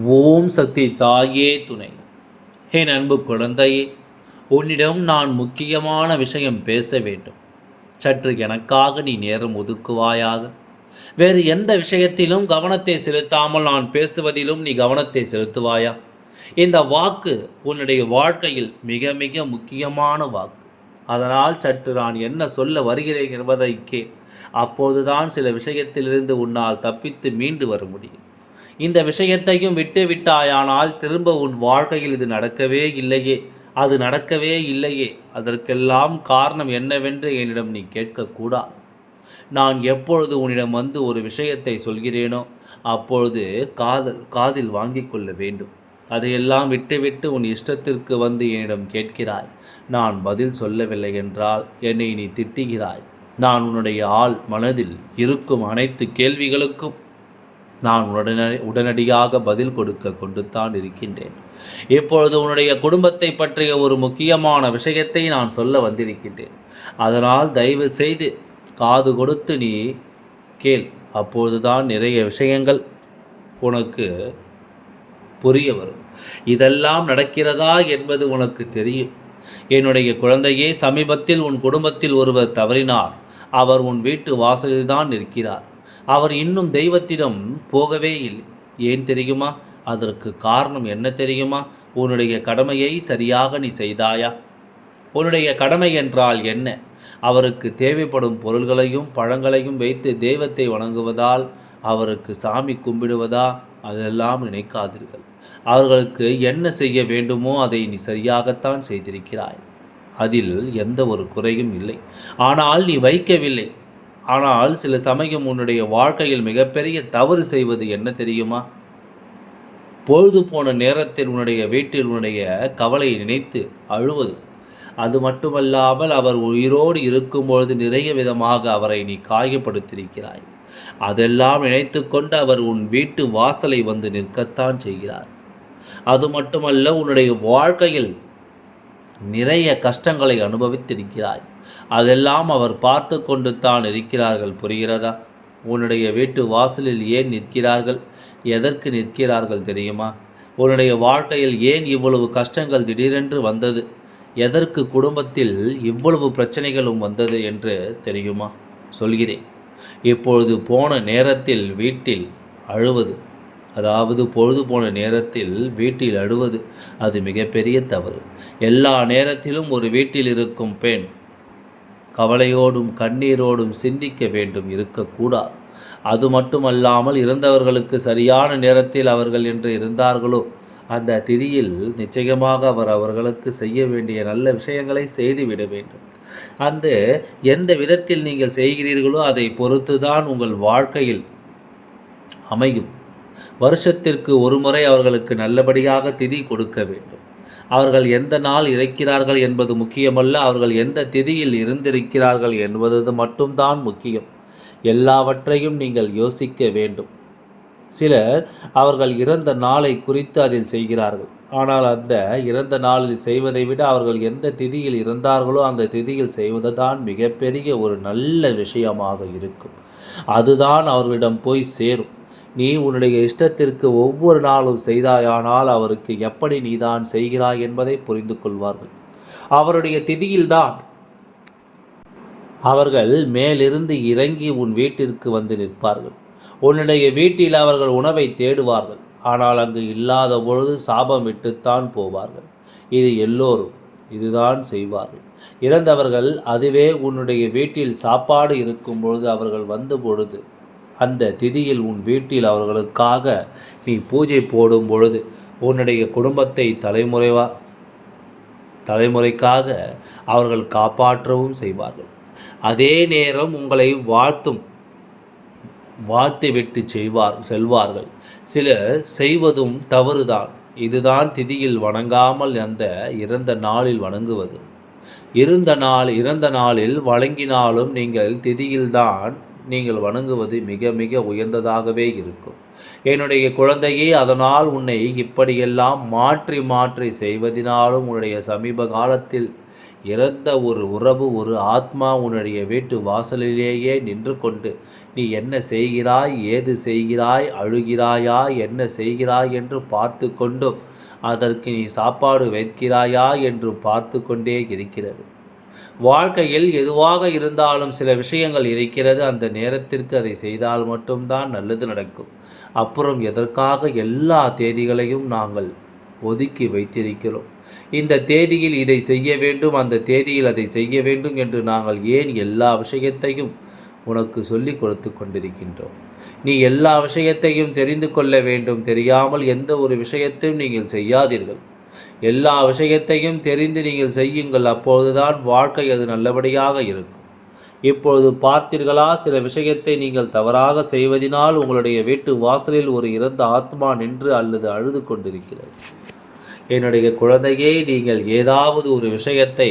ஓம் சக்தி தாயே துணை. என் அன்பு குழந்தையே உன்னிடம் நான் முக்கியமான விஷயம் பேச வேண்டும். சற்று எனக்காக நீ நேரம் ஒதுக்குவாயாக. வேறு எந்த விஷயத்திலும் கவனத்தை செலுத்தாமல் நான் பேசுவதிலும் நீ கவனத்தை செலுத்துவாயா? இந்த வாக்கு உன்னுடைய வாழ்க்கையில் மிக மிக முக்கியமான வாக்கு. அதனால் சற்று நான் என்ன சொல்ல வருகிறேன் என்பதைக்கே அப்போதுதான் சில விஷயத்திலிருந்து உன்னால் தப்பித்து மீண்டு வர முடியும். இந்த விஷயத்தையும் விட்டு விட்டாயானால் திரும்ப உன் வாழ்க்கையில் இது நடக்கவே இல்லையே. அது நடக்கவே இல்லையே. அதற்கெல்லாம் காரணம் என்னவென்று என்னிடம் நீ கேட்கக்கூடாது. நான் எப்பொழுது உன்னிடம் வந்து ஒரு விஷயத்தை சொல்கிறேனோ அப்பொழுது காதல் காதில் வாங்கி கொள்ள வேண்டும். அதையெல்லாம் விட்டுவிட்டு உன் இஷ்டத்திற்கு வந்து என்னிடம் கேட்கிறாய். நான் பதில் சொல்லவில்லை என்றால் என்னை நீ திட்டுகிறாய். நான் உன்னுடைய ஆள் மனதில் இருக்கும் அனைத்து கேள்விகளுக்கும் நான் உடனடி உடனடியாக பதில் கொடுக்க கொண்டுத்தான் இருக்கின்றேன். இப்பொழுது உன்னுடைய குடும்பத்தை பற்றிய ஒரு முக்கியமான விஷயத்தை நான் சொல்ல வந்திருக்கின்றேன். அதனால் தயவு செய்து காது கொடுத்து நீ கேள். அப்பொழுதுதான் நிறைய விஷயங்கள் உனக்கு புரிய வரும். இதெல்லாம் நடக்கிறதா என்பது உனக்கு தெரியும். என்னுடைய குழந்தையே சமீபத்தில் உன் குடும்பத்தில் ஒருவர் தவறினார். அவர் உன் வீட்டு வாசலில்தான் நிற்கிறார். அவர் இன்னும் தெய்வத்திடம் போகவே இல்லை. ஏன் தெரியுமா? அதற்கு காரணம் என்ன தெரியுமா? உன்னுடைய கடமையை சரியாக நீ செய்தாயா? உன்னுடைய கடமை என்றால் என்ன? அவருக்கு தேவைப்படும் பொருள்களையும் பழங்களையும் வைத்து தெய்வத்தை வணங்குவதால் அவருக்கு சாமி கும்பிடுவதா? அதெல்லாம் நினைக்காதீர்கள். அவர்களுக்கு என்ன செய்ய வேண்டுமோ அதை நீ சரியாகத்தான் செய்திருக்கிறாய். அதில் எந்த ஒரு குறையும் இல்லை. ஆனால் நீ வைக்கவில்லை. ஆனால் சில சமயம் உன்னுடைய வாழ்க்கையில் மிகப்பெரிய தவறு செய்வது என்ன தெரியுமா? பொழுது போன நேரத்தில் உன்னுடைய வீட்டில் உன்னுடைய கவலையை நினைத்து அழுவது. அது மட்டுமல்லாமல் அவர் உயிரோடு இருக்கும்பொழுது நிறைய விதமாக அவரை நீ காயப்படுத்தியிருக்கிறாய். அதெல்லாம் நினைத்து கொண்டு அவர் உன் வீட்டு வாசலை வந்து நிற்கத்தான் செய்கிறார். அது மட்டுமல்ல உன்னுடைய வாழ்க்கையில் நிறைய கஷ்டங்களை அனுபவித்திருக்கிறாய். அதெல்லாம் அவர் பார்த்து கொண்டு தான் இருக்கிறார்கள் புரிகிறதா? உன்னுடைய வீட்டு வாசலில் ஏன் நிற்கிறார்கள்? எதற்கு நிற்கிறார்கள் தெரியுமா? உன்னுடைய வாழ்க்கையில் ஏன் இவ்வளவு கஷ்டங்கள் திடீரென்று வந்தது? எதற்கு குடும்பத்தில் இவ்வளவு பிரச்சனைகளும் வந்தது என்று தெரியுமா? சொல்கிறேன். இப்பொழுது போன நேரத்தில் வீட்டில் அழுவது அதாவது பொழுது போன நேரத்தில் வீட்டில் அழுவது அது மிகப்பெரிய தவறு. எல்லா நேரத்திலும் ஒரு வீட்டில் இருக்கும் பெண் கவலையோடும் கண்ணீரோடும் சிந்திக்க வேண்டும் இருக்கக்கூடாது. அது மட்டுமல்லாமல் இறந்தவர்களுக்கு சரியான நேரத்தில் அவர்கள் என்று இருந்தார்களோ அந்த திதியில் நிச்சயமாக அவர் அவர்களுக்கு செய்ய வேண்டிய நல்ல விஷயங்களை செய்துவிட வேண்டும். அந்த எந்த விதத்தில் நீங்கள் செய்கிறீர்களோ அதை பொறுத்து தான் உங்கள் வாழ்க்கையில் அமையும். வருஷத்திற்கு ஒருமுறை அவர்களுக்கு நல்லபடியாக திதி கொடுக்க வேண்டும். அவர்கள் எந்த நாள் இறக்கிறார்கள் என்பது முக்கியமல்ல அவர்கள் எந்த திதியில் இருந்திருக்கிறார்கள் என்பது மட்டும்தான் முக்கியம். எல்லாவற்றையும் நீங்கள் யோசிக்க வேண்டும். சிலர் அவர்கள் இறந்த நாளை குறித்து அதில் செய்கிறார்கள். ஆனால் அந்த இறந்த நாளில் செய்வதை விட அவர்கள் எந்த திதியில் இருந்தார்களோ அந்த திதியில் செய்வதுதான் மிகப்பெரிய ஒரு நல்ல விஷயமாக இருக்கும். அதுதான் அவர்களிடம் போய் சேரும். நீ உன்னுடைய இஷ்டத்திற்கு ஒவ்வொரு நாளும் செய்தாயானால் அவருக்கு எப்படி நீதான் செய்கிறாய் என்பதை புரிந்து கொள்வார்கள். அவருடைய திதியில்தான் அவர்கள் மேலிருந்து இறங்கி உன் வீட்டிற்கு வந்து நிற்பார்கள். உன்னுடைய வீட்டில் அவர்கள் உணவை தேடுவார்கள். ஆனால் அங்கு இல்லாத பொழுது சாபம் விட்டுத்தான் போவார்கள். இது எல்லோரும் இதுதான் செய்வார்கள். இறந்தவர்கள் அதுவே உன்னுடைய வீட்டில் சாப்பாடு இருக்கும் பொழுது அவர்கள் வந்த பொழுது அந்த திதியில் உன் வீட்டில் அவர்களுக்காக நீ பூஜை போடும் பொழுது உன்னுடைய குடும்பத்தை தலைமுறைவா தலைமுறைக்காக அவர்கள் காப்பாற்றவும் செய்வார்கள். அதே நேரம் உங்களை வாழ்த்தும் வாழ்த்து விட்டு செய்வார் செல்வார்கள். சிலர் செய்வதும் தவறுதான். இதுதான் திதியில் வணங்காமல் அந்த இறந்த நாளில் வணங்குவது. இருந்த நாள் இறந்த நாளில் வழங்கினாலும் நீங்கள் திதியில்தான் நீங்கள் வணங்குவது மிக மிக உயர்ந்ததாகவே இருக்கும். என்னுடைய குழந்தையே அதனால் உன்னை இப்படியெல்லாம் மாற்றி மாற்றி செய்வதினாலும் உன்னுடைய சமீப காலத்தில் இறந்த ஒரு உறவு ஒரு ஆத்மா உன்னுடைய வீட்டு வாசலிலேயே நின்று கொண்டு நீ என்ன செய்கிறாய்? ஏது செய்கிறாய்? அழுகிறாயா? என்ன செய்கிறாய்? என்று பார்த்து கொண்டும் அதற்கு நீ சாப்பாடு வைக்கிறாயா? என்று பார்த்து கொண்டே இருக்கிறது. வாழ்க்கையில் எதுவாக இருந்தாலும் சில விஷயங்கள் இருக்கிறது. அந்த நேரத்திற்கு அதை செய்தால் மட்டும்தான் நல்லது நடக்கும். அப்புறம் எதற்காக எல்லா தேதிகளையும் நாங்கள் ஒதுக்கி வைத்திருக்கிறோம்? இந்த தேதியில் இதை செய்ய வேண்டும் அந்த தேதியில் அதை செய்ய வேண்டும் என்று நாங்கள் ஏன் எல்லா விஷயத்தையும் உனக்கு சொல்லி கொடுத்து கொண்டிருக்கின்றோம்? நீ எல்லா விஷயத்தையும் தெரிந்து கொள்ள வேண்டும். தெரியாமல் எந்த ஒரு விஷயத்தையும் நீங்கள் செய்யாதீர்கள். எல்லா விஷயத்தையும் தெரிந்து நீங்கள் செய்யுங்கள். அப்பொழுதுதான் வாழ்க்கை அது நல்லபடியாக இருக்கும். இப்பொழுது பார்த்தீர்களா? சில விஷயத்தை நீங்கள் தவறாக செய்வதனால் உங்களுடைய வீட்டு வாசலில் ஒரு இறந்த ஆத்மா நின்று அல்லது அழுது கொண்டிருக்கிறது. என்னுடைய குழந்தையே நீங்கள் ஏதாவது ஒரு விஷயத்தை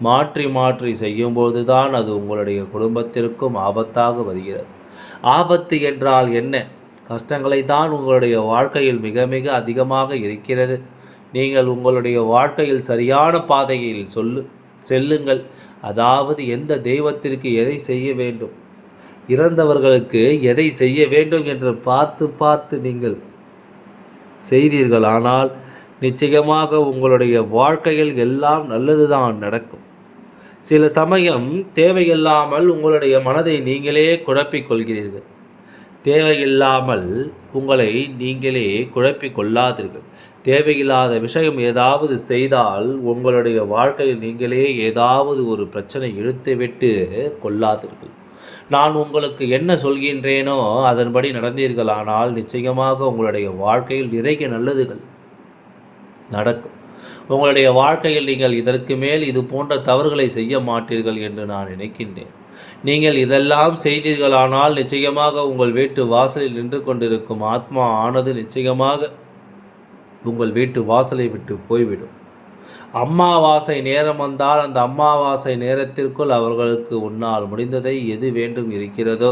மாற்றி மாற்றி செய்யும்போது தான் அது உங்களுடைய குடும்பத்திற்கும் ஆபத்தாக வருகிறது. ஆபத்து என்றால் என்ன? கஷ்டங்களை தான் உங்களுடைய வாழ்க்கையில் மிக மிக அதிகமாக இருக்கிறது. நீங்கள் உங்களுடைய வாழ்க்கையில் சரியான பாதையில் சொல்லு செல்லுங்கள். அதாவது எந்த தெய்வத்திற்கு எதை செய்ய வேண்டும்? இறந்தவர்களுக்கு எதை செய்ய வேண்டும் என்று பார்த்து பார்த்து நீங்கள் செய்தீர்கள். ஆனால் நிச்சயமாக உங்களுடைய வாழ்க்கையில் எல்லாம் நல்லதுதான் நடக்கும். சில சமயம் தேவையில்லாமல் உங்களுடைய மனதை நீங்களே குழப்பிக் கொள்கிறீர்கள். தேவையில்லாமல் உங்களை நீங்களே குழப்பிக் கொள்ளாதீர்கள். தேவையில்லாத விஷயம் ஏதாவது செய்தால் உங்களுடைய வாழ்க்கையில் நீங்களே ஏதாவது ஒரு பிரச்சனை இழுத்துவிட்டு கொள்ளாதீர்கள். நான் உங்களுக்கு என்ன சொல்கின்றேனோ அதன்படி நடந்தீர்களானால் நிச்சயமாக உங்களுடைய வாழ்க்கையில் நிறைய நல்லதுகள் நடக்கும். உங்களுடைய வாழ்க்கையில் நீங்கள் இதற்கு மேல் இது போன்ற தவறுகளை செய்ய மாட்டீர்கள் என்று நான் நினைக்கின்றேன். நீங்கள் இதெல்லாம் செய்தீர்களானால் நிச்சயமாக உங்கள் வீட்டு வாசலில் நின்று கொண்டிருக்கும் ஆத்மா ஆனது நிச்சயமாக உங்கள் வீட்டு வாசலை விட்டு போய்விடும். அம்மாவாசை நேரம் வந்தால் அந்த அம்மாவாசை நேரத்திற்குள் அவர்களுக்கு உன்னால் முடிந்ததை எது வேண்டும் இருக்கிறதோ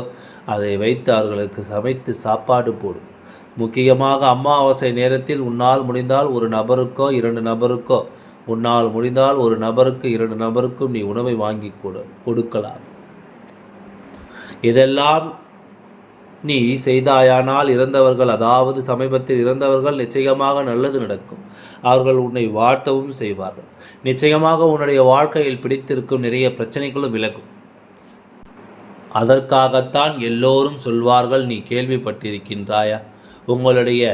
அதை வைத்து அவர்களுக்கு சமைத்து சாப்பாடு போடும் முக்கியமாக அம்மாவாசை நேரத்தில் உன்னால் முடிந்தால் ஒரு நபருக்கோ இரண்டு நபருக்கோ உன்னால் முடிந்தால் ஒரு நபருக்கு இரண்டு நபருக்கும் நீ உணவை வாங்கி கொடு கொடுக்கலாம். இதெல்லாம் நீ செய்தாயானால் இறந்தவர்கள் அதாவது சமீபத்தில் இறந்தவர்கள் நிச்சயமாக நல்லது நடக்கும். அவர்கள் உன்னை வாழ்த்தவும் செய்வார்கள். நிச்சயமாக உன்னுடைய வாழ்க்கையில் பிடித்திருக்கும் நிறைய பிரச்சனைகளும் விலகும். அதற்காகத்தான் எல்லோரும் சொல்வார்கள் நீ கேள்விப்பட்டிருக்கின்றாயா? உங்களுடைய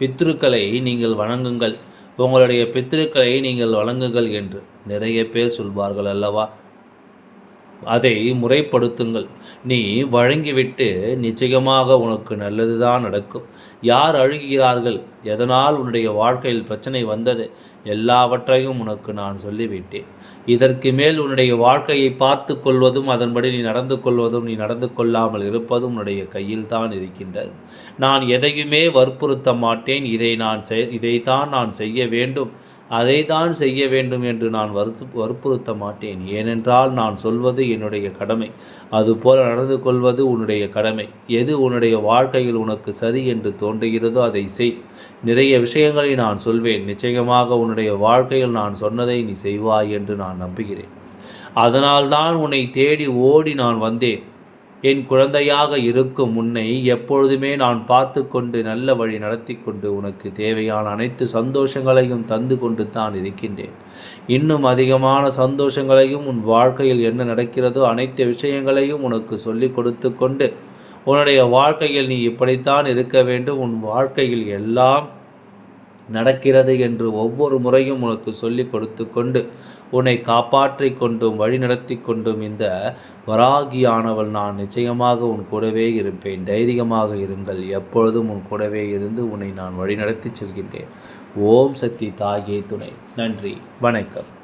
பித்ருக்களை நீங்கள் வணங்குங்கள். உங்களுடைய பித்திருக்களை நீங்கள் வழங்குங்கள் என்று நிறைய பேர் சொல்வார்கள் அல்லவா? அதை முறைப்படுத்துங்கள். நீ வழங்கிவிட்டு நிச்சயமாக உனக்கு நல்லதுதான் நடக்கும். யார் அழுகிறார்கள்? எதனால் உன்னுடைய வாழ்க்கையில் பிரச்சனை வந்தது? எல்லாவற்றையும் உனக்கு நான் சொல்லிவிட்டேன். இதற்கு மேல் உன்னுடைய வாழ்க்கையை பார்த்து கொள்வதும் அதன்படி நீ நடந்து கொள்வதும் நீ நடந்து கொள்ளாமல் இருப்பதும் உன்னுடைய கையில் தான் இருக்கின்றது. நான் எதையுமே வற்புறுத்த மாட்டேன். இதை நான் செய் இதைத்தான் நான் செய்ய வேண்டும். அதை தான் செய்ய வேண்டும் என்று நான் வருத்து வற்புறுத்த மாட்டேன். ஏனென்றால் நான் சொல்வது என்னுடைய கடமை. அதுபோல் நடந்து கொள்வது உன்னுடைய கடமை. எது உன்னுடைய வாழ்க்கையில் உனக்கு சரி என்று தோன்றுகிறதோ அதை செய். நிறைய விஷயங்களை நான் சொல்வேன். நிச்சயமாக உன்னுடைய வாழ்க்கையில் நான் சொன்னதை நீ செய்வாய் என்று நான் நம்புகிறேன். அதனால்தான் உன்னை தேடி ஓடி நான் வந்தேன். என் குழந்தையாக இருக்கும் உன்னை எப்பொழுதுமே நான் பார்த்து கொண்டு நல்ல வழி நடத்தி கொண்டு உனக்கு தேவையான அனைத்து சந்தோஷங்களையும் தந்து கொண்டு தான் இருக்கின்றேன். இன்னும் அதிகமான சந்தோஷங்களையும் உன் வாழ்க்கையில் என்ன நடக்கிறதோ அனைத்து விஷயங்களையும் உனக்கு சொல்லிக் கொடுத்து கொண்டு உன்னுடைய வாழ்க்கையில் நீ இப்படித்தான் இருக்க வேண்டும். உன் வாழ்க்கையில் எல்லாம் நடக்கிறது என்று ஒவ்வொரு முறையும் உனக்கு சொல்லி கொடுத்து கொண்டு உன்னை காப்பாற்றி கொண்டும் வழிநடத்தி கொண்டும் இந்த வராகியானவள் நான் நிச்சயமாக உன் கூடவே இருப்பேன். தைரியமாக இருங்கள். எப்பொழுதும் உன் கூடவே இருந்து உன்னை நான் வழிநடத்தி செல்கின்றேன். ஓம் சக்தி தாயே துணை. நன்றி. வணக்கம்.